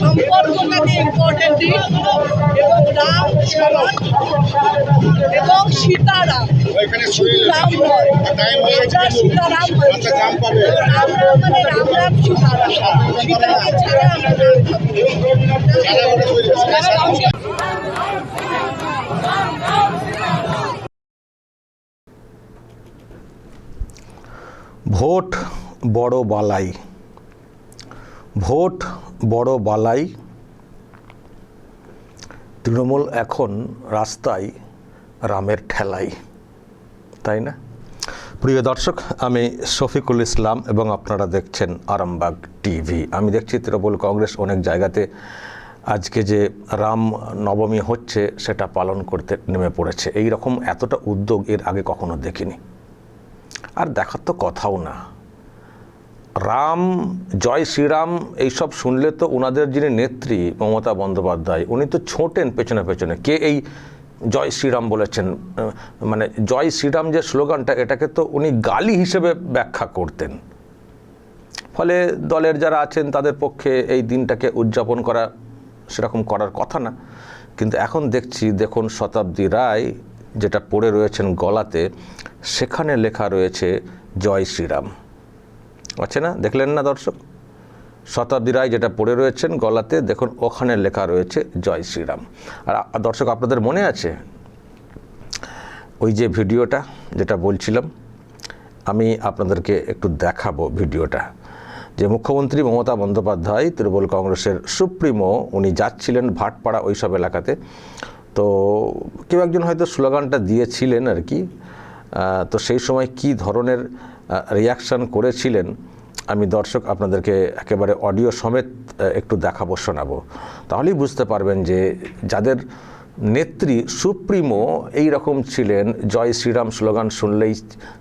সম্পর্কটাকে ইম্পর্টেন্ট দিন এবং রাম এবং সীতারাম। শুধু রাম নয়। রাজা সীতারাম রাম রাম মানে রাম রাম সীতারাম। সীতাকে ছাড়া আমরা ভোট বড় বালাই। ভোট বড় বালাই তৃণমূল এখন রাস্তায় রামের ঠেলাই, তাই না? প্রিয় দর্শক, আমি শফিকুল ইসলাম এবং আপনারা দেখছেন আরামবাগ টিভি। আমি দেখছি তৃণমূল কংগ্রেস অনেক জায়গাতে আজকে যে রাম নবমী হচ্ছে, সেটা পালন করতে নেমে পড়েছে। এই রকম এতটা উদ্যোগ এর আগে কখনো দেখিনি। আর দেখার তো কথাও না। রাম, জয় শ্রীরাম, এইসব শুনলে তো ওনাদের যিনি নেত্রী মমতা বন্দ্যোপাধ্যায়, উনি তো ছোটেন পেছনে পেছনে। কে এই জয় শ্রীরাম বলেছেন? মানে জয় শ্রীরাম যে স্লোগানটা, এটাকে তো উনি গালি হিসেবে ব্যাখ্যা করতেন। ফলে দলের যারা আছেন, তাদের পক্ষে এই দিনটাকে উদযাপন করা সেরকম করার কথা না। কিন্তু এখন দেখছি, দেখুন শতাব্দী রায় যেটা পড়ে রয়েছেন গলাতে, সেখানে লেখা রয়েছে, জয় শ্রীরাম। আছে না? দেখলেন না দর্শক? শতাব্দী রায় যেটা পড়ে রয়েছেন গলাতে, দেখুন, ওখানে লেখা রয়েছে, জয় শ্রীরাম। আর দর্শক, আপনাদের মনে আছে? ওই যে ভিডিওটা যেটা বলছিলাম, আমি আপনাদেরকে একটু দেখাবো ভিডিওটা। যে মুখ্যমন্ত্রী মমতা বন্দ্যোপাধ্যায়, তৃণমূল কংগ্রেসের সুপ্রিমো, উনি যাচ্ছিলেন ভাটপাড়া ওইসব এলাকাতে। তো কেউ একজন হয়তো স্লোগানটা দিয়েছিলেন আর কি। তো সেই সময় কি ধরনের রিয়াকশান করেছিলেন, আমি দর্শক আপনাদেরকে একেবারে অডিও সমেত একটু দেখাবো, শোনাবো। তাহলেই বুঝতে পারবেন যে যাদের নেত্রী সুপ্রিমো এই রকম ছিলেন, জয় শ্রীরাম স্লোগান শুনলেই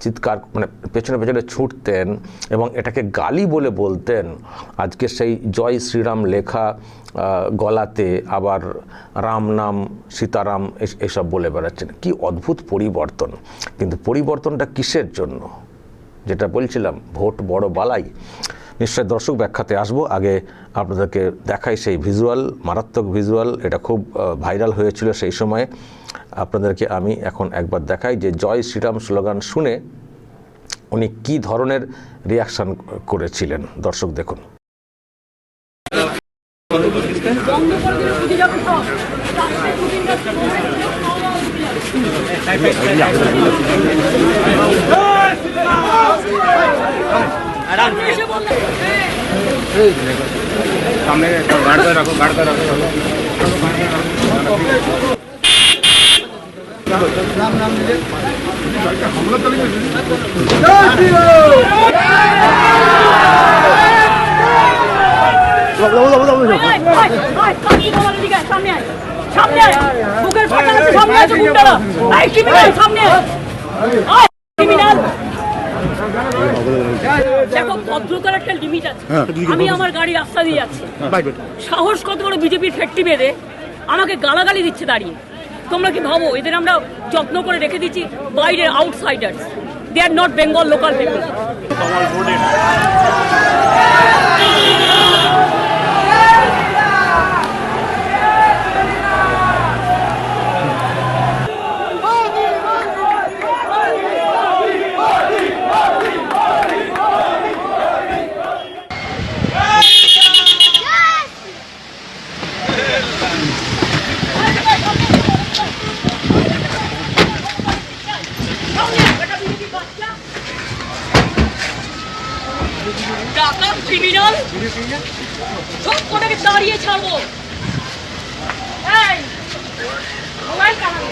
চিৎকার মানে পেছনে পেছনে ছুটতেন এবং এটাকে গালি বলে বলতেন, আজকে সেই জয় শ্রীরাম লেখা গলাতে আবার রাম নাম সীতারাম এস- এসব বলে বেড়াচ্ছেন। কি অদ্ভুত পরিবর্তন। কিন্তু পরিবর্তনটা কিসের জন্য? যেটা বলছিলাম, ভোট বড় বালাই। নিশ্চয় দর্শক ব্যাখ্যাতে আসব। আগে আপনাদেরকে দেখাই সেই ভিজুয়াল মারাত্মক ভিজুয়াল এটা খুব ভাইরাল হয়েছিল সেই সময়ে। আপনাদেরকে আমি এখন একবার দেখাই যে জয় শ্রীরাম স্লোগান শুনে উনি কি ধরনের রিয়াকশান করেছিলেন। দর্শক দেখুন। সামনে গাড় করে রাখো গাড় করে রাখো কাকি বাবার এদিকে আয়, সামনে আয়, সামনে আয়, বুকের আছে, সামনে আছে গুন্ডারা। আয়, criminal, সামনে আয়। criminal। দেখো ভদ্রতার একটা লিমিট আছে। আমি আমার গাড়ি রাস্তা দিয়ে যাচ্ছি। সাহস কত বড় বিজেপির ফ্যাক্টরি বেঁধে আমাকে গালাগালি দিচ্ছে দাঁড়িয়ে? তোমরা কি ভাবো এদের আমরা যত্ন করে রেখে দিচ্ছি বাইরের outsiders they are not Bengal local people সব কটাকে দাঁড়িয়ে ছাড়বো এই মোবাইল কানাবো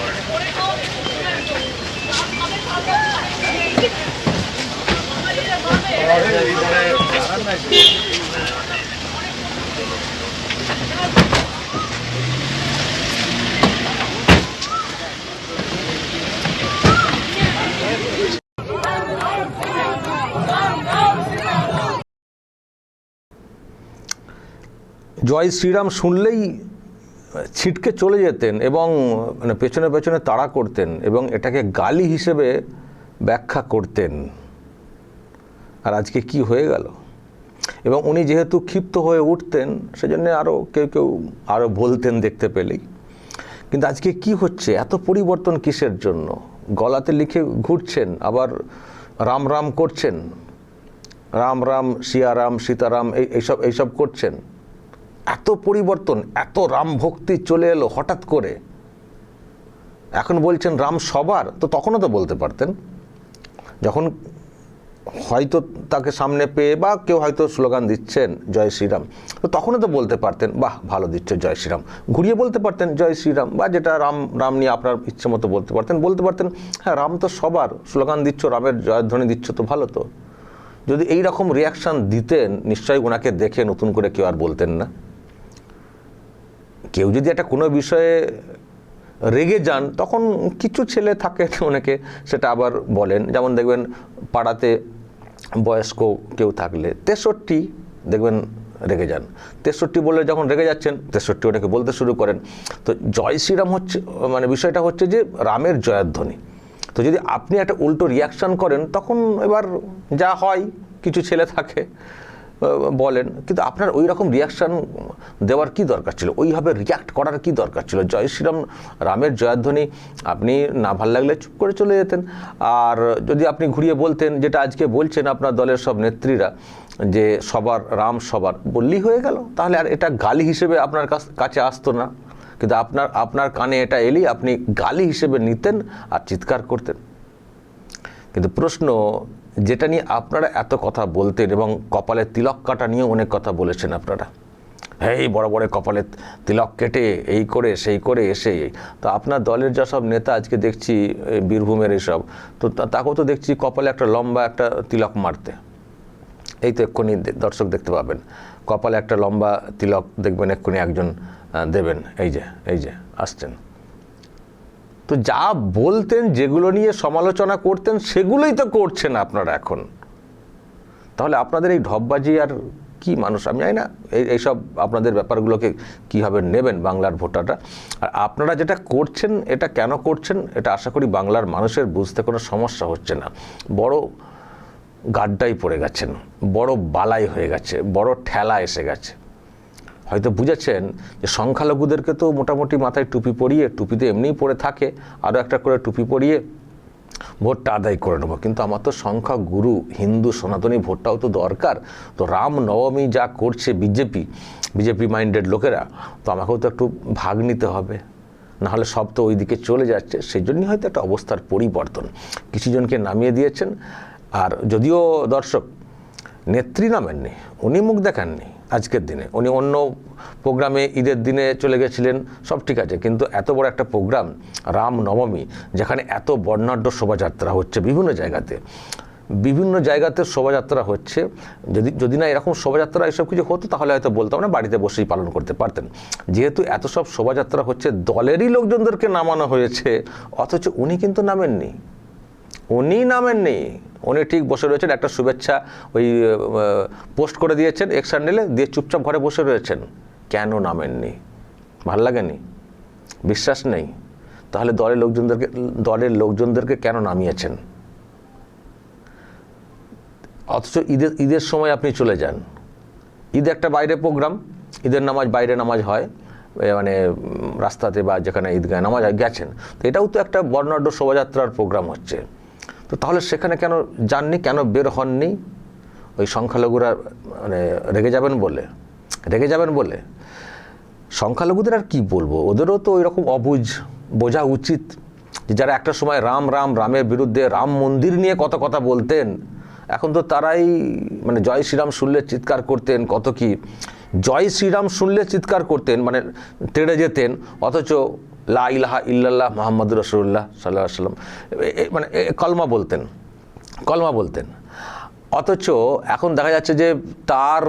জয় শ্রীরাম শুনলেই ছিটকে চলে যেতেন এবং মানে পেছনে পেছনে তাড়া করতেন এবং এটাকে গালি হিসেবে ব্যাখ্যা করতেন। আর আজকে কি হয়ে গেল? এবং উনি যেহেতু ক্ষিপ্ত হয়ে উঠতেন, সেজন্য আরও কেউ কেউ আরও বলতেন দেখতে পেলেই। কিন্তু আজকে কি হচ্ছে? এত পরিবর্তন কিসের জন্য? গলাতে লিখে ঘুরছেন, আবার রাম রাম করছেন? রাম রাম সিয়ারাম সীতারাম, এই, এইসব এইসব করছেন? এত পরিবর্তন, এত রাম ভক্তি চলে এলো হঠাৎ করে। এখন বলছেন রাম সবার, তো তখনও তো বলতে পারতেন। যখন হয়তো তাকে সামনে পেয়ে বা কেউ হয়তো স্লোগান দিচ্ছেন, জয় শ্রীরাম, তো তখনও তো বলতে পারতেন, বাহ, ভালো দিচ্ছে জয় শ্রীরাম। ঘুরিয়ে বলতে পারতেন, জয় শ্রীরাম, বা যেটা রাম রাম নিয়ে আপনার ইচ্ছে মতো বলতে পারতেন বলতে পারতেন হ্যাঁ রাম তো সবার, স্লোগান দিচ্ছ, রামের জয়ধ্বনি দিচ্ছ তো ভালো তো। যদি এই রকম রিয়াকশান দিতেন, নিশ্চয়ই ওনাকে দেখে নতুন করে কেউ আর বলতেন না। কেউ যদি একটা কোনো বিষয়ে রেগে যান, তখন কিছু ছেলে থাকে অনেকে সেটা আবার বলেন। যেমন দেখবেন পাড়াতে বয়স্ক কেউ থাকলে তেষট্টি দেখবেন রেগে যান। তেষট্টি বলে যখন রেগে যাচ্ছেন, তেষট্টি ওনাকে বলতে শুরু করেন। তো জয় শ্রীরাম হচ্ছে মানে বিষয়টা হচ্ছে যে রামের জয়ধ্বনি তো যদি আপনি একটা উল্টো রিয়াকশান করেন, তখন এবার যা হয়, কিছু ছেলে থাকে। বলেন, কিন্তু আপনার ওই রকম রিয়াকশান দেওয়ার কি দরকার ছিল? ওইভাবে রিয়াক্ট করার কি দরকার ছিল? জয় শ্রীরাম রামের জয়ধ্বনি, আপনি না ভালো লাগলে চুপ করে চলে যেতেন। আর যদি আপনি ঘুরিয়ে বলতেন, যেটা আজকে বলছেন আপনার দলের সব নেত্রীরা, যে সবার, রাম সবার, বললেই হয়ে গেল। তাহলে আর এটা গালি হিসেবে আপনার কাছ- আসতো না। কিন্তু আপনার আপনার কানে এটা এলেই আপনি গালি হিসেবে নিতেন আর চিৎকার করতেন। কিন্তু প্রশ্ন যেটা নিয়ে আপনারা এত কথা বলতেন এবং কপালে তিলক কাটা নিয়েও অনেক কথা বলেছেন আপনারা। এই বড় বড় কপালে তিলক কেটে, এই করে, সেই করে, এসে। তো আপনার দলের যা সব নেতা আজকে দেখছি বীরভূমের এইসব তো তাকেও তো দেখছি কপালে একটা লম্বা একটা তিলক মারতে। এই তো এক্ষুনি দর্শক দেখতে পাবেন। কপালে একটা লম্বা তিলক দেখবেন, এক্ষুনি একজন দেবেন। এই যে এই যে, আসছেন। তো যা বলতেন, যেগুলো নিয়ে সমালোচনা করতেন, সেগুলোই তো করছেন আপনারা এখন। তাহলে আপনাদের এই ঢপবাজি আর কি মানুষ? আমি জানি না, এই, এইসব আপনাদের ব্যাপারগুলোকে কীভাবে নেবেন বাংলার ভোটাররা? আর আপনারা যেটা করছেন, এটা কেন করছেন, এটা আশা করি বাংলার মানুষের বুঝতে কোনো সমস্যা হচ্ছে না। বড় গাড্ডায় পড়ে গেছেন, বড় বালাই হয়ে গেছে, বড় ঠেলা এসে গেছে। হয়তো বুঝেছেন যে সংখ্যালঘুদেরকে তো মোটামুটি মাথায় টুপি পরিয়ে টুপিতে এমনিই পরে থাকে আরও একটা করে টুপি পরিয়ে ভোটটা আদায় করে নেব। কিন্তু আমার তো সংখ্যা গুরু, হিন্দু, সনাতনী ভোটটাও তো দরকার। তো রাম নবমী যা করছে বিজেপি বিজেপি মাইন্ডেড লোকেরা, তো আমাকেও তো একটু ভাগ নিতে হবে। নাহলে সব তো ওই দিকে চলে যাচ্ছে সেই জন্যই হয়তো একটা অবস্থার পরিবর্তন। কিছুজনকে নামিয়ে দিয়েছেন, আর যদিও দর্শক, নেত্রী নামেননি, উনি মুখ দেখাননি। আজকের দিনে। উনি অন্য প্রোগ্রামে ঈদের দিনে চলে গেছিলেন, সব ঠিক আছে, কিন্তু এত বড় একটা প্রোগ্রাম, রাম নবমী, যেখানে এত বর্ণাঢ্য শোভাযাত্রা হচ্ছে বিভিন্ন জায়গাতে। বিভিন্ন জায়গাতে শোভাযাত্রা হচ্ছে, যদি যদি না এরকম শোভাযাত্রা এসব কিছু হতো, তাহলে হয়তো বলতাম না, বাড়িতে বসেই পালন করতে পারতেন। যেহেতু এত সব শোভাযাত্রা হচ্ছে, দলেরই লোকজনদেরকে নামানো হয়েছে, অথচ উনি কিন্তু নামেননি। উনি নামেননি। উনি ঠিক বসে রয়েছেন, একটা শুভেচ্ছা ওই পোস্ট করে দিয়েছেন এক্স হ্যান্ডেলে দিয়ে চুপচাপ ঘরে বসে রয়েছেন। কেন নামেননি? ভালো লাগেনি? বিশ্বাস নেই? তাহলে দলের লোকজনদেরকে দলের লোকজনদেরকে কেন নামিয়েছেন? অথচ ঈদের ঈদের সময় আপনি চলে যান। ঈদ একটা বাইরে প্রোগ্রাম, ঈদের নামাজ বাইরে নামাজ হয় মানে রাস্তাতে বা যেখানে ঈদগায় নামাজ গেছেন। তো এটাও তো একটা বর্ণাঢ্য শোভাযাত্রার প্রোগ্রাম হচ্ছে। তো তাহলে সেখানে কেন যাননি, কেন বের হননি? ওই সংখ্যালঘুরা মানে রেগে যাবেন বলে। রেগে যাবেন বলে? সংখ্যালঘুদের আর কি বলব? ওদেরও তো ওই রকম অবুঝ, বোঝা উচিত যে যারা একটা সময় রাম রাম, রামের বিরুদ্ধে রাম মন্দির নিয়ে কত কথা বলতেন, এখন তো তারাই মানে জয় শ্রীরাম শুনলে চিৎকার করতেন, কত কি? জয় শ্রীরাম শুনলে চিৎকার করতেন মানে তেড়ে যেতেন, অথচ লা ইলাহা ইল্লাল্লাহ মোহাম্মদ রসুল্লাহ সাল্লাহ সাল্লাম মানে কলমা বলতেন। কলমা বলতেন। অথচ এখন দেখা যাচ্ছে যে তার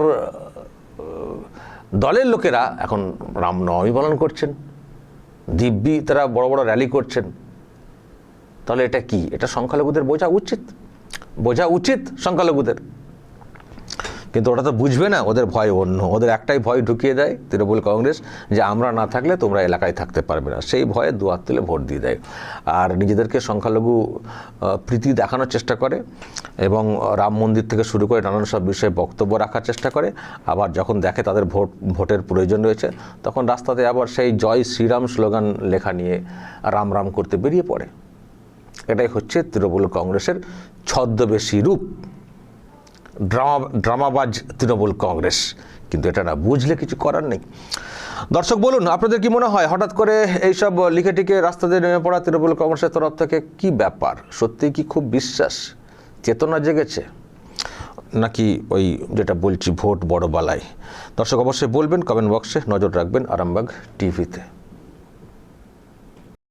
দলের লোকেরা এখন রামনবমী পালন করছেন। দিব্যি তারা বড় বড় র্যালি করছেন। তাহলে এটা কি? এটা সংখ্যালঘুদের বোঝা উচিত? বোঝা উচিত সংখ্যালঘুদের। কিন্তু ওটা তো বুঝবে না, ওদের ভয় অন্য। ওদের একটাই ভয় ঢুকিয়ে দেয় তৃণমূল কংগ্রেস, যে আমরা না থাকলে তোমরা এলাকায় থাকতে পারবে না। সেই ভয়ে দুয়ার তুলে ভোট দিয়ে দেয়। আর নিজেদেরকে সংখ্যালঘু প্রীতি দেখানোর চেষ্টা করে এবং রাম মন্দির থেকে শুরু করে নানান সব বিষয়ে বক্তব্য রাখার চেষ্টা করে। আবার যখন দেখে তাদের ভোট, ভোটের প্রয়োজন রয়েছে, তখন রাস্তাতে আবার সেই জয় শ্রীরাম স্লোগান লেখা নিয়ে রাম রাম করতে বেরিয়ে পড়ে। এটাই হচ্ছে তৃণমূল কংগ্রেসের ছদ্মবেশী রূপ। ড্রামা, ড্রামাবাজ তৃণমূল কংগ্রেস। কিন্তু এটা না, বুঝলে কিছু করার নেই। দর্শক, বলুন, আপনাদের কি মনে হয়, হঠাৎ করে এইসব লিখে টিকে রাস্তাতে নেমে পড়া তৃণমূল কংগ্রেসের তরফ থেকে কি ব্যাপার? সত্যি কি খুব বিশ্বাস? চেতনা জেগেছে? নাকি ওই যেটা বলছি, ভোট বড় বালাই দর্শক, অবশ্যই বলবেন কমেন্ট বক্সে নজর রাখবেন আরামবাগ টিভিতে